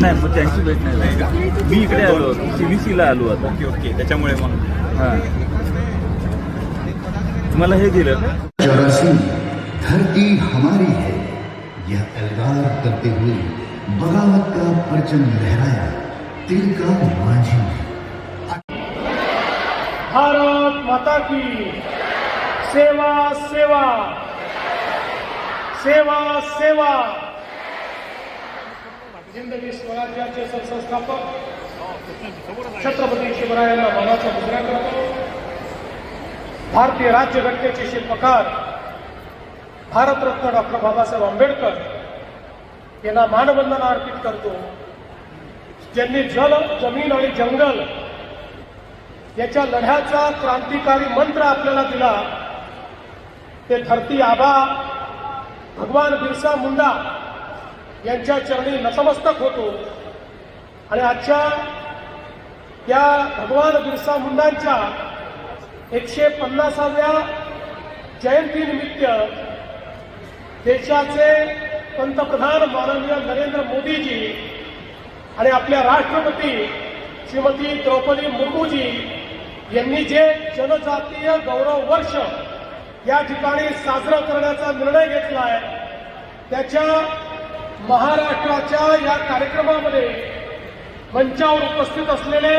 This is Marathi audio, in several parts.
नाही मग त्यांची भेट नाही? झाली. मी इकडे आलो सीबीसी ला आलो आता. Okay okay. त्याच्यामुळे मग. हा. तुम्हाला हे दिलं. का चौरासी धरती हमारी है. यह एल्गार करते हुए बगावत का परचम लहराया तिल का मांझी ने भारत माता की सेवा सेवा। सेवा सेवा। जिंदगी स्वराज्याचे सरसंस्थापक छत्रपती शिवरायांना मानाचा मुजरा करतो. भारतीय राज्यघटनेचे शिल्पकार भारतरत्न डॉक्टर बाबासाहेब आंबेडकर यांना मानवंदना अर्पित करतो. ज्यांनी जल जमीन आणि जंगल याच्या लढ्याचा क्रांतिकारी मंत्र आपल्याला दिला ते धरती आबा भगवान बिरसा मुंडा यांच्या चरणी नतमस्तक होतो. आणि आजच्या या भगवान बिरसा मुंडांच्या एकशे पन्नासाव्या जयंतीनिमित्त देशाचे पंतप्रधान माननीय नरेंद्र मोदीजी आणि आपल्या राष्ट्रपती श्रीमती द्रौपदी मुर्मूजी यांनी जे जनजातीय गौरव वर्ष या ठिकाणी साजरं करण्याचा निर्णय घेतला आहे त्याच्या महाराष्ट्राच्या या कार्यक्रमामध्ये मंचावर उपस्थित असलेले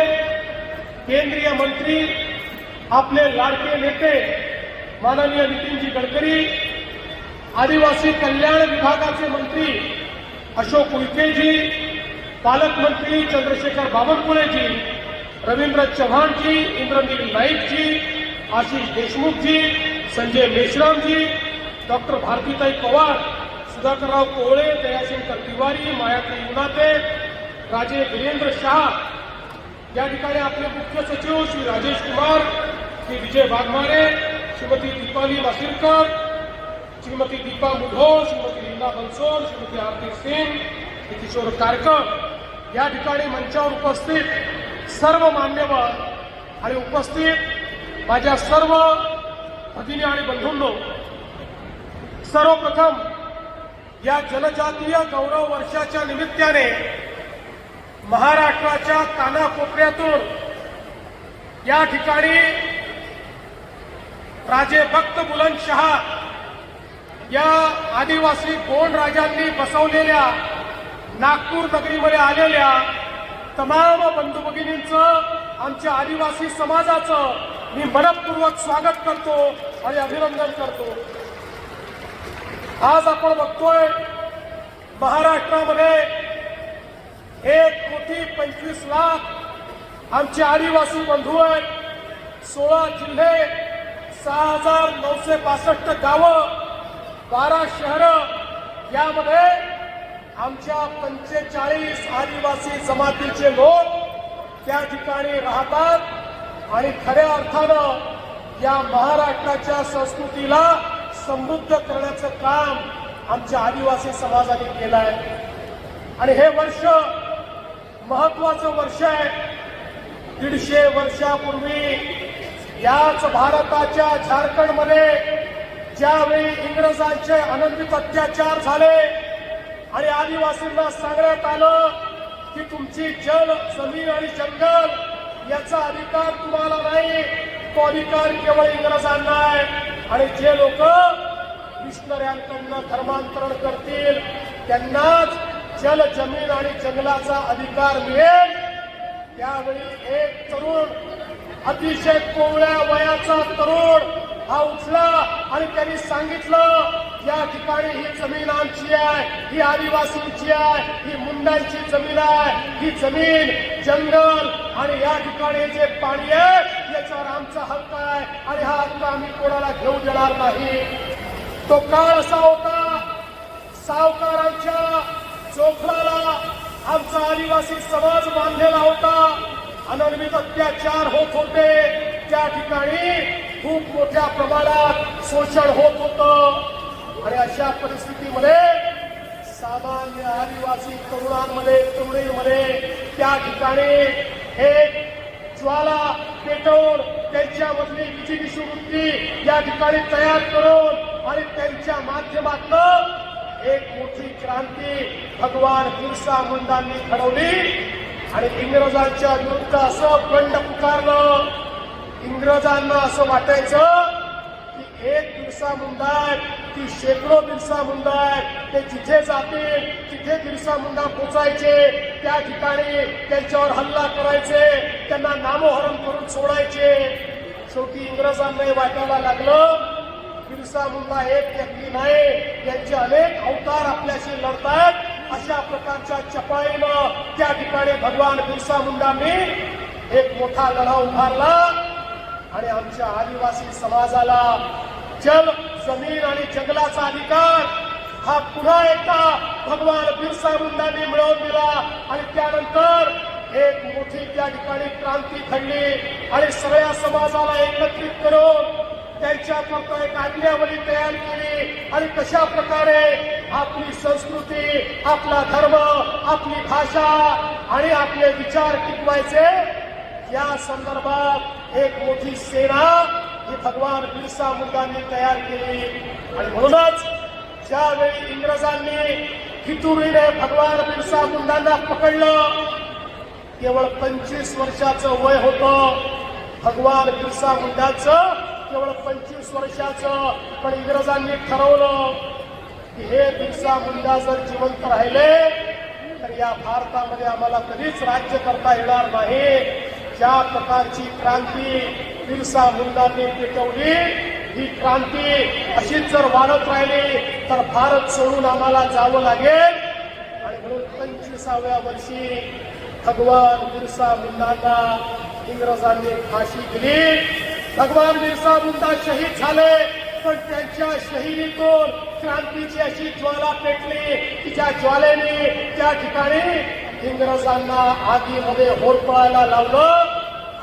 केंद्रीय मंत्री आपले लाडके नेते माननीय नितीनजी गडकरी आदिवासी कल्याण विभागाचे मंत्री अशोक उईकेजी पालकमंत्री चंद्रशेखर बावनकुळेजी रवींद्र चव्हाणजी इंद्रनील नाईकजी आशिष देशमुखजी संजय मेश्रामजी डॉक्टर भारतीताई पवार सुधाकरराव कोहळे दयाशंकर तिवारी मायात्री युनाते राजे वीरेंद्र शहा. या ठिकाणी आपले मुख्य सचिव श्री राजेश कुमार श्री विजय वाघमारे श्रीमती दीपाली वासिरकर श्रीमती दीपा मुधोळ श्रीमती रीना बनसोर श्रीमती आरती सिंग श्री किशोर कारकर. या ठिकाणी मंचावर उपस्थित सर्व मान्यवर आणि उपस्थित माझ्या सर्व भगिनी आणि बंधूंनो सर्वप्रथम या जनजातीय गौरव वर्षाच्या निमित्ताने महाराष्ट्राच्या कानाकोपऱ्यातून या ठिकाणी राजे भक्त बुलंदशहा या आदिवासी गोंड राजांनी बसवलेल्या नागपूर नगरीमध्ये आलेल्या तमाम बंधू भगिनींचं आमच्या आदिवासी समाजाचं मी मनपूर्वक स्वागत करतो आणि अभिनंदन करतो. आज आपण बघतोय महाराष्ट्रामध्ये एक कोटी पंचवीस लाख आमचे आदिवासी बंधू आहेत. सोळा जिल्हे सहा हजार नऊशे बासष्ट गावं बारा शहरं. यामध्ये आमच्या पंचेचाळीस आदिवासी जमातीचे लोक त्या ठिकाणी राहतात. आणि खऱ्या अर्थानं या महाराष्ट्राच्या संस्कृतीला समृद्ध करण्याचं काम आमच्या आदिवासी समाजाने केलं आहे आणि हे वर्ष महत्वाचं वर्ष आहे. दीडशे वर्षापूर्वी याच भारताच्या झारखंडमध्ये ज्यावेळी इंग्रजांचे आनंदित अत्याचार झाले आणि आदिवासींना सांगण्यात आलं की तुमची जल जमीन आणि जंगल याचा अधिकार तुम्हाला नाही. तो अधिकार केवळ इंग्रजांना आहे आणि जे लोक मिशनऱ्यांकडनं धर्मांतरण करतील त्यांनाच जल जमीन आणि जंगलाचा अधिकार मिळेल. त्यावेळी एक तरुण अतिशय कोवळ्या वयाचा तरुण हा उठला आणि त्यांनी सांगितलं या ठिकाणी ही जमीन आमची आहे ही आदिवासींची आहे ही मुंडांची जमीन आहे ही जमीन जंगल आणि या ठिकाणी जे पाणी आहे आमचा हक्क आहे आणि हा हक्क आम्ही कोणाला घेऊ देणार नाही. तो काळ असा होता सावकारांच्या चोखराला आमचा आदिवासी समाज बांधलेला होता. अनन्वित अत्याचार होत होते. त्या ठिकाणी खूप मोठ्या प्रमाणात शोषण होत होतं. आणि अशा परिस्थितीमध्ये सामान्य आदिवासी तरुणांमध्ये तरुणींमध्ये त्या ठिकाणी हे ज्वाला पेटवून त्यांच्यामधली विचिकित्सू वृत्ती या ठिकाणी तयार करून आणि त्यांच्या माध्यमातून एक मोठी क्रांती भगवान बिरसा मुंडांनी घडवली. आणि इंग्रजांच्या विरुद्ध असं बंड पुकारलं. इंग्रजांना असं वाटायचं की एक बिरसा मुंडा आहे की शेकडो बिरसा मुंडा ते जिथे जातील तिथे बिरसा मुंडा पोचायचे. त्या ठिकाणी त्यांच्यावर हल्ला करायचे त्यांना नामोहरण करून सोडायचे. शेवटी इंग्रजांना वाटायला लागलं बिरसा मुंडा एक व्यक्ती नाही यांचे अनेक अवतार आपल्याशी लढतात अशा प्रकारच्या चपाळीनं त्या ठिकाणी भगवान बिरसा मुंडांनी एक मोठा लढा उभारला. आणि आमच्या आदिवासी समाजाला जल जमीन आणि जंगलाचा अधिकार हा पुन्हा एकदा भगवान बिरसा मुंडांनी मिळवून दिला. आणि त्यानंतर एक मोठी त्या ठिकाणी क्रांती घडली. आणि सगळ्या समाजाला एकत्रित करून त्यांच्याकरता एक आज्ञावली तयार केली. आणि कशा प्रकारे आपली संस्कृती आपला धर्म आपली भाषा आणि आपले विचार टिकवायचे या संदर्भात एक मोठी सेना ही भगवान बिरसा मुंडांनी तयार केली. आणि म्हणूनच ज्यावेळी इंग्रजांनी फितुरीने भगवान बिरसा मुंडांना पकडलं केवळ पंचवीस वर्षाचं वय होतं. भगवान बिरसा मुंडाचं केवळ पंचवीस वर्षाचं पण इंग्रजांनी ठरवलं की हे बिरसा मुंडा जर जिवंत राहिले तर या भारतामध्ये आम्हाला कधीच राज्य करता येणार नाही. ज्या प्रकारची क्रांती बिरसा मुंडांनी पेटवली ही क्रांती अशीच जर वाढत राहिली तर भारत सोडून आम्हाला जावं लागेल. आणि म्हणून पंचवीसाव्या वर्षी भगवान बिरसा मुंडांना इंग्रजांनी फाशी दिली. भगवान बिरसा मुंडा शहीद झाले पण त्यांच्या शहिदीतून क्रांतीची अशी ज्वाला पेटली की ज्या ज्वालेने त्या ठिकाणी इंग्रजांना आगीमध्ये होरपळायला लावलं.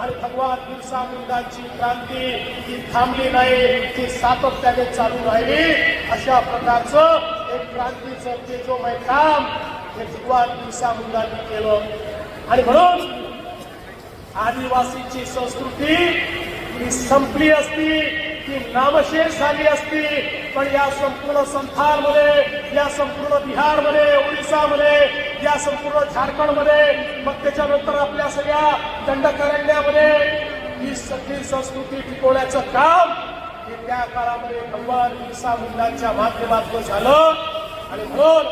आणि भगवान बिरसा मुंडांची क्रांती ही थांबली नाही ती सातत्याने चालू राहिली. अशा प्रकारचं एक क्रांतीचं तेजोमय काम हे भगवान बिरसा मुंडांनी केलं. आणि म्हणून आदिवासीची संस्कृती ही संपली असती. ती नामशेष झाली असती पण या संपूर्ण संथालमध्ये या संपूर्ण बिहारमध्ये ओडिसामध्ये या संपूर्ण झारखंडमध्ये मग त्याच्यानंतर आपल्या सगळ्या दंडकारण्यामध्ये ही सगळी संस्कृती टिकवण्याचं काम हे त्या काळामध्ये भगवान बिरसा मुलांच्या माध्यमातून झालं. आणि म्हणून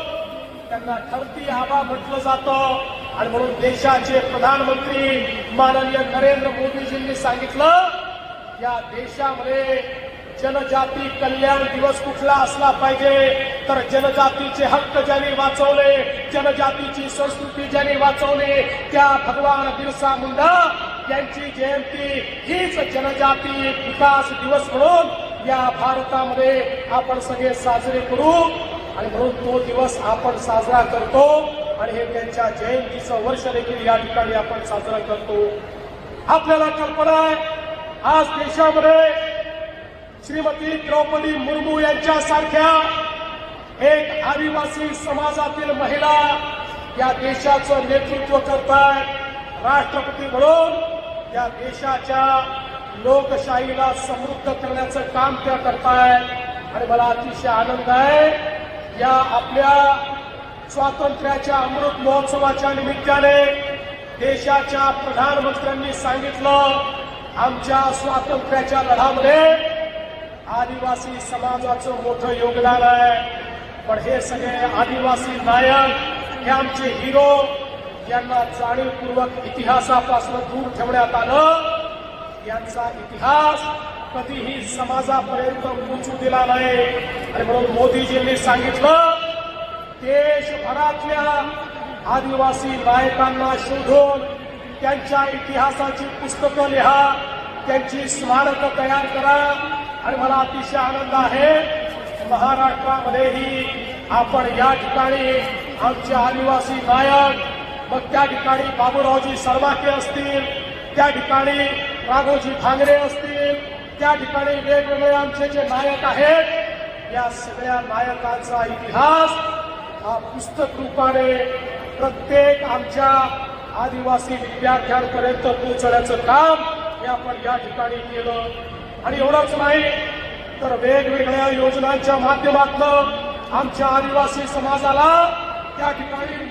त्यांना ठरती आबा म्हटलं जातं. आणि म्हणून देशाचे प्रधानमंत्री माननीय नरेंद्र मोदीजींनी सांगितलं या देशामध्ये जनजाती कल्याण दिवस कुठला असला पाहिजे तर जनजातीचे हक्क ज्याने वाचवले जनजातीची संस्कृती ज्याने वाचवली त्या भगवान बिरसा मुंडा यांची जयंती हीच जनजाती विकास दिवस म्हणून या भारतामध्ये आपण सगळे साजरे करू. आणि म्हणून तो दिवस आपण साजरा करतो आणि हे त्यांच्या जयंतीचं वर्ष देखील या ठिकाणी आपण साजरा करतो. आपल्याला कल्पना आहे आज देशामध्ये श्रीमती द्रौपदी मुर्मू यांच्यासारख्या एक आदिवासी समाजातील महिला या देशाचं नेतृत्व करतायत राष्ट्रपती म्हणून या देशाच्या लोकशाहीला समृद्ध करण्याचं काम त्या करतायत आणि मला अतिशय आनंद आहे या आपल्या स्वातंत्र्याच्या अमृत महोत्सवाच्या निमित्ताने देशाच्या प्रधानमंत्र्यांनी सांगितलं आमच्या स्वातंत्र्याच्या लढामध्ये आदिवासी समाजाचं मोठं योगदान आहे. पण हे सगळे आदिवासी नायक हे आमचे हिरो यांना जाणीवपूर्वक इतिहासापासून दूर ठेवण्यात आलं. यांचा इतिहास कधीही समाजापर्यंत पोचू दिला नाही. आणि म्हणून मोदीजींनी सांगितलं देशभरातल्या आदिवासी नायकांना शोधून त्यांच्या इतिहासाची पुस्तकं लिहा त्यांची स्मारकं तयार करा. आणि मला अतिशय आनंद आहे महाराष्ट्रामध्येही आपण या ठिकाणी आमचे आदिवासी नायक मग त्या ठिकाणी बाबूरावजी सर्वाके असतील त्या ठिकाणी राघोजी भांगरे असतील त्या ठिकाणी वेगवेगळे आमचे जे नायक आहेत या सगळ्या नायकांचा इतिहास हा पुस्तक रूपाने प्रत्येक आमच्या आदिवासी विद्यार्थ्यांपर्यंत पोहोचण्याचं काम हे आपण या ठिकाणी केलं. आणि एवढंच नाही तर वेगवेगळ्या योजनांच्या माध्यमातून आमच्या आदिवासी समाजाला त्या ठिकाणी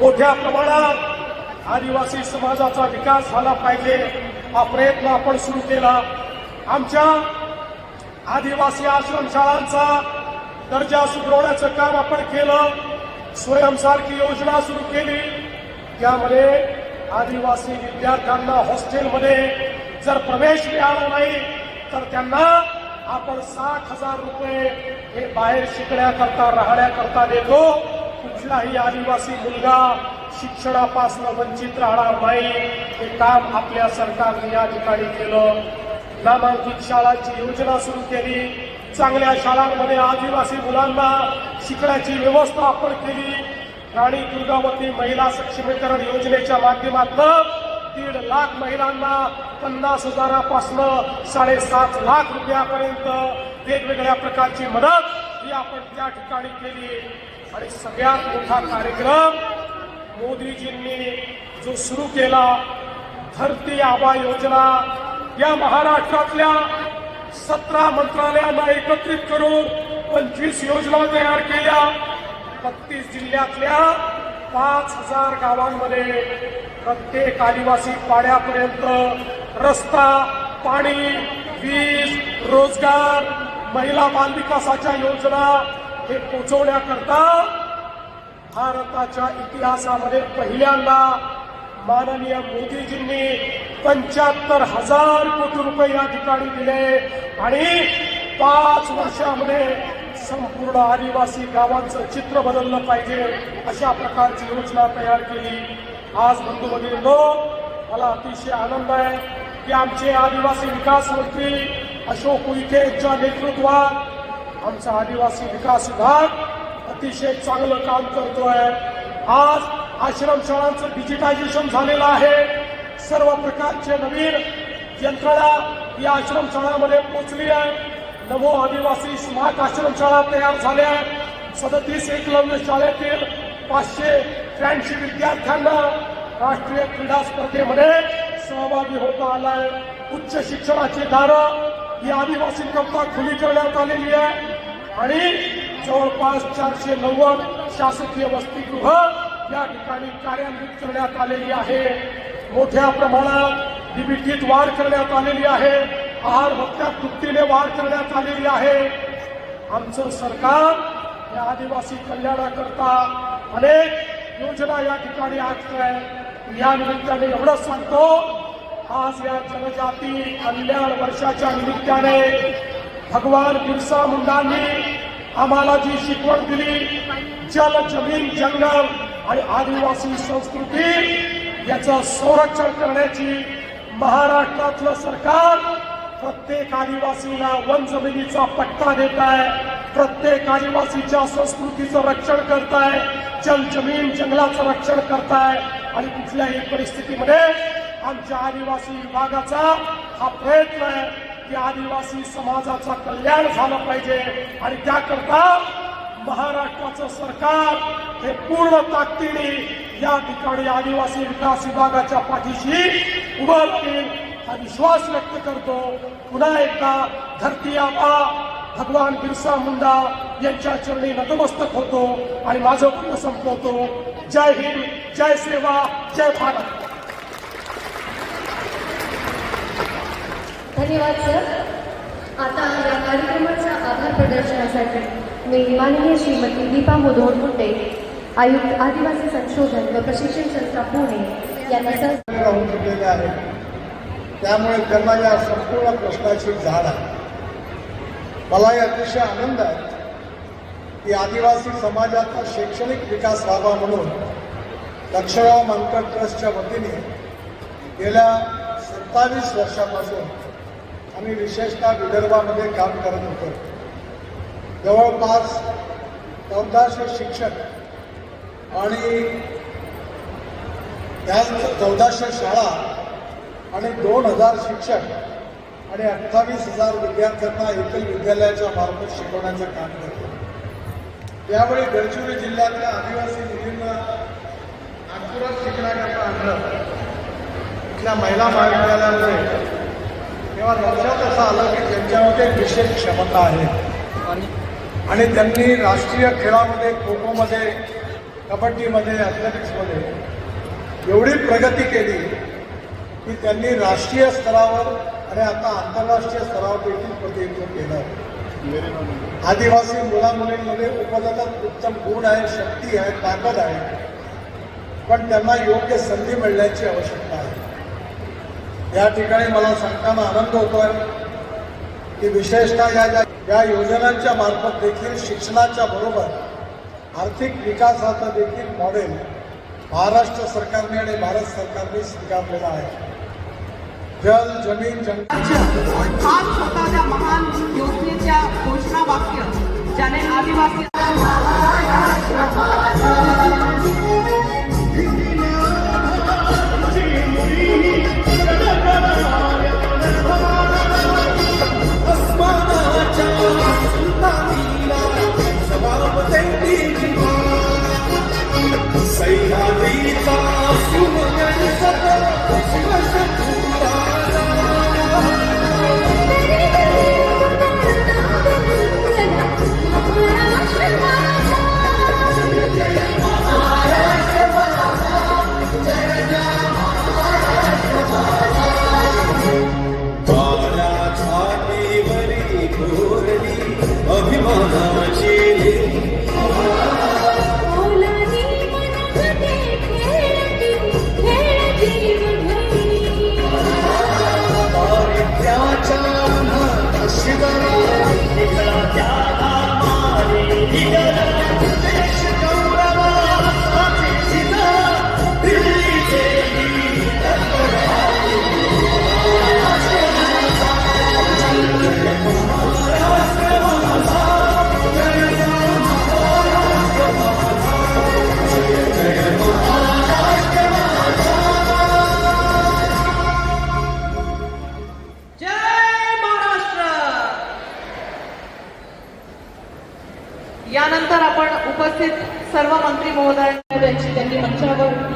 मोठ्या प्रमाणात आदिवासी समाजाचा विकास झाला पाहिजे हा प्रयत्न आपण सुरू केला. आमच्या आदिवासी आश्रमशाळांचा दर्जा सुधारवण्याचं काम आपण केलं. स्वयंसारखी योजना सुरू केली. त्यामध्ये आदिवासी विद्यार्थ्यांना हॉस्टेलमध्ये जर प्रवेश मिळाला नाही तर त्यांना आपण साठ हजार रुपये हे बाहेर शिकण्याकरता राहण्याकरता देतो. कुठलाही आदिवासी मुलगा शिक्षणापासून वंचित राहणार नाही. हे काम आपल्या सरकारने या ठिकाणी केलं. नामांकित शाळांची योजना सुरू केली. चांगल्या शाळांमध्ये आदिवासी मुलांना शिकण्याची व्यवस्था आपण केली. राणी दुर्गावती महिला सक्षमीकरण योजनेच्या माध्यमातून दीड लाख महिलांना पन्नास हजारापासून साडेसात लाख रुपयापर्यंत वेगवेगळ्या प्रकारची मदत ही आपण त्या ठिकाणी केली. आणि सगळ्यात मोठा कार्यक्रम मोदीजींनी जो सुरू केला धरती आबा योजना या महाराष्ट्रातल्या सतरा मंत्रालयांना एकत्रित करून पंचवीस योजना तयार केल्या. बत्तीस जिल्ह्यातल्या पाच हजार गावांमध्ये प्रत्येक आदिवासी पाड्यापर्यंत रस्ता पाणी वीज रोजगार महिला बालविकासाच्या योजना हे पोचवण्याकरता भारताच्या इतिहासामध्ये पहिल्यांदा माननीय मोदीजींनी पंच्याहत्तर हजार कोटी रुपये या ठिकाणी दिले. आणि पाच वर्षामध्ये संपूर्ण आदिवासी गावांचं चित्र बदललं पाहिजे अशा प्रकारची योजना तयार केली. आज बंधू लोक मला अतिशय आनंद आहे की आमचे आदिवासी विकास मंत्री अशोक उईके यांच्या नेतृत्वात आमचा आदिवासी विकास विभाग अतिशय चांगलं काम करतोय. आज आश्रमशाळांचं डिजिटायझेशन झालेलं आहे. सर्व प्रकारचे नवीन यंत्रणा या आश्रमशाळामध्ये पोहोचली आहे. नमो आदिवासी स्मार्ट आश्रमशाळा तयार झाल्या आहेत. सदतीस एकलव्य शाळेतील पाचशे त्र्याऐंशी विद्यार्थ्यांना राष्ट्रीय क्रीडा स्पर्धेमध्ये सहभागी होता आलाय उच्च शिक्षणाची दारं ही आदिवासींकरता खुली करण्यात आलेली आहे. आणि जवळपास चारशे नव्वद शासकीय वसतिगृह या ठिकाणी कार्यान्वित करण्यात आलेली आहे. मोठ्या प्रमाणात डीबीटीत वाढ करण्यात आलेली आहे. आहार भत्त्यात तृप्तीने वाढ करण्यात आलेली आहे. आमचं सरकार या आदिवासी कल्याणाकरता अनेक योजना या ठिकाणी आखत आहे. या निमित्ताने एवढंच सांगतो आज या जनजाती कल्याण वर्षाच्या निमित्ताने भगवान बिरसा मुंडांनी आम्हाला जी शिकवण दिली जल जमीन जंगल आणि आदिवासी संस्कृती याचं संरक्षण करण्याची महाराष्ट्रातलं सरकार प्रत्येक आदिवासीला वन जमिनीचा पट्टा देत आहे. प्रत्येक आदिवासीच्या संस्कृतीचं रक्षण करताय जल जमीन जंगलाचं रक्षण करताय आणि कुठल्याही परिस्थितीमध्ये आमच्या आदिवासी विभागाचा हा प्रयत्न आहे की आदिवासी समाजाचं कल्याण झालं पाहिजे. आणि त्याकरता महाराष्ट्राचं सरकार हे पूर्ण ताकदीने या ठिकाणी आदिवासी विकास विभागाच्या पाठीशी उभं राहील हा विश्वास व्यक्त करतो. पुन्हा एकदा धरती आबा भगवान बिरसा मुंडा यांच्या चरणी नतमस्तक होतो आणि माझं पूर्ण संपवतो. जय हिंद जय सेवा जय भारत. धन्यवाद सर. आता या कार्यक्रमाच्या आभार प्रदर्शनासाठी मी हे श्रीमती दीपा मुधोळ मुंडे आयुक्त आदिवासी संशोधन व प्रशिक्षण संस्था पुणे यांना राहून चुकलेले आहेत त्यामुळे त्यांना या संपूर्ण प्रश्नाची जाण आहे. या अतिशय आनंद आहे की आदिवासी समाजाचा शैक्षणिक विकास व्हावा म्हणून लक्षराव मानकर ट्रस्टच्या वतीने गेल्या सत्तावीस वर्षापासून आम्ही विशेषतः विदर्भामध्ये काम करत होतो. जवळपास चौदाशे शिक्षक आणि त्या चौदाशे शाळा आणि दोन हजार शिक्षक आणि अठ्ठावीस हजार विद्यार्थ्यांना एकल विद्यालयाच्या मार्फत शिकवण्याचं काम करतो. त्यावेळी गडचिरोली जिल्ह्यातल्या आदिवासी मुलींना नागपुरात शिकण्याकरता आणलं. इथल्या महिला महाविद्यालयामध्ये. तेव्हा लक्षात असं आलं की त्यांच्यामध्ये विशेष क्षमता आहे. आणि त्यांनी राष्ट्रीय खेळामध्ये खो खोमध्ये कबड्डीमध्ये ॲथलेटिक्समध्ये एवढी प्रगती केली की त्यांनी राष्ट्रीय स्तरावर आणि आता आंतरराष्ट्रीय स्तरावर देखील प्रतिनिधित्व केलं. आदिवासी मुलामुलींमध्ये उपजातात उत्तम गुण आहे शक्ती आहे ताकद आहे. पण त्यांना योग्य संधी मिळण्याची आवश्यकता आहे. या ठिकाणी मला सांगताना आनंद होतोय की विशेषतः या ज्या या योजनांच्या मार्फत देखील शिक्षणाच्या बरोबर आर्थिक विकासाचं देखील मॉडेल महाराष्ट्र सरकारने आणि भारत सरकारने स्वीकारलेलं आहे. जल जमीन जंगल. हा महान योजनेच्या घोषणा वाक्य ज्याने आदिवासी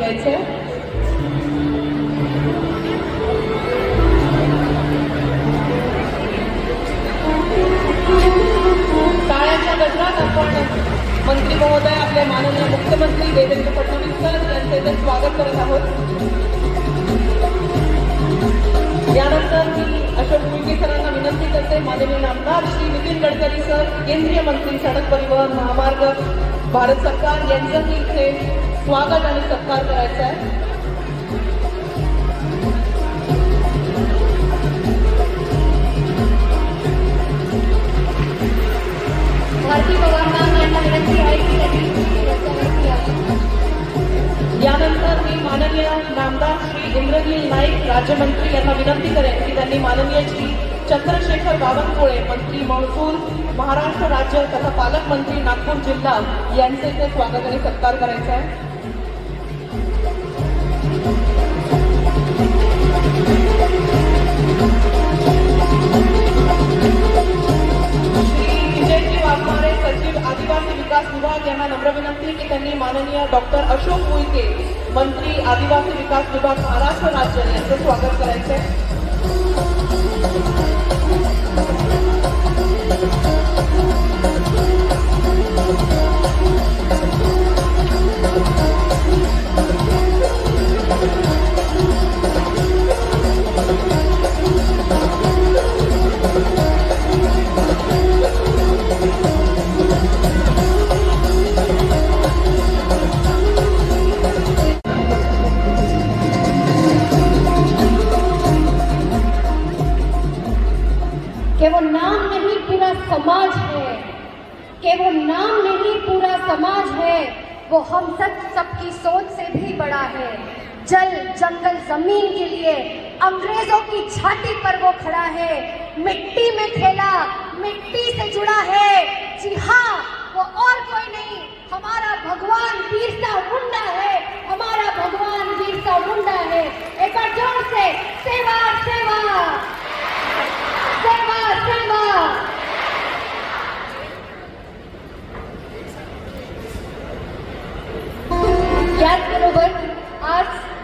मंचावर यायचं गजरात आपण मंत्री महोदय आपले माननीय मुख्यमंत्री देवेंद्र फडणवीस सर यांचे तर स्वागत करत आहोत. यानंतर मी अशोक मुलगे सरांना विनंती करते. माननीय आमदार श्री नितीन गडकरी सर केंद्रीय मंत्री सडक परिवहन महामार्ग भारत सरकार यांचंही इथे स्वागत आणि सत्कार करायचा आहे. यानंतर मी माननीय नामदार श्री इंद्रनील नाईक राज्यमंत्री यांना विनंती करेन की त्यांनी माननीय श्री चंद्रशेखर बावनकुळे मंत्री महसूल महाराष्ट्र राज्य तथा पालकमंत्री नागपूर जिल्हा यांचे इथे स्वागत आणि सत्कार करायचा आहे. त्यांनी माननीय डॉक्टर अशोक मुलके मंत्री आदिवासी विकास विभाग महाराष्ट्र राज्य यांचं स्वागत करायचे जल, जंगल, ज़मीन के लिए अंग्रेज़ों की छाती पर वो खड़ा है। मिट्टी में खेला, मिट्टी से जुड़ा है। जी हाँ वो और कोई नहीं, हमारा भगवान बिरसा मुंडा है। हमारा भगवान बिरसा मुंडा है। एक बार ज़ोर से, सेवा सेवा। सेवा सेवा। याचबरोबर आज माननीय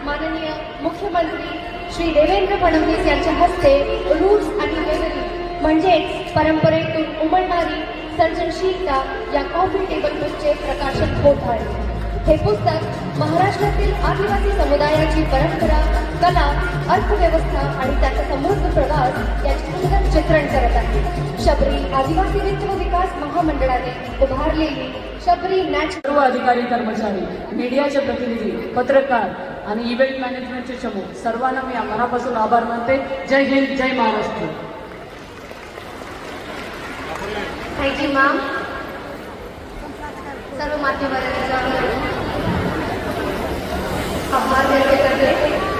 मुख्यमंत्री श्री देवेंद्र फडणवीस यांच्या हस्ते रूट्स आणि मेमरी म्हणजेच परंपरेतून उमलणारी सर्जनशीलता या कॉफी टेबल बुकचे प्रकाशन होत आहे. हे पुस्तक महाराष्ट्रातील आदिवासी समुदायाची परंपरा कला अर्थव्यवस्था आणि त्याचा समृद्ध प्रवास याचे सुंदर चित्रण करत आहे. शबरी आदिवासी वित्त विकास महामंडळाने उभारलेली शबरी नॅच सर्व अधिकारी कर्मचारी मीडियाचे प्रतिनिधी पत्रकार आणि इव्हेंट मॅनेजमेंटचे चमू. सर्वांना मी मनापासून आभार मानते. जय हिंद जय महाराष्ट्र. थँक्यू मॅम सर्व माध्यमांचा आभार व्यक्त करते.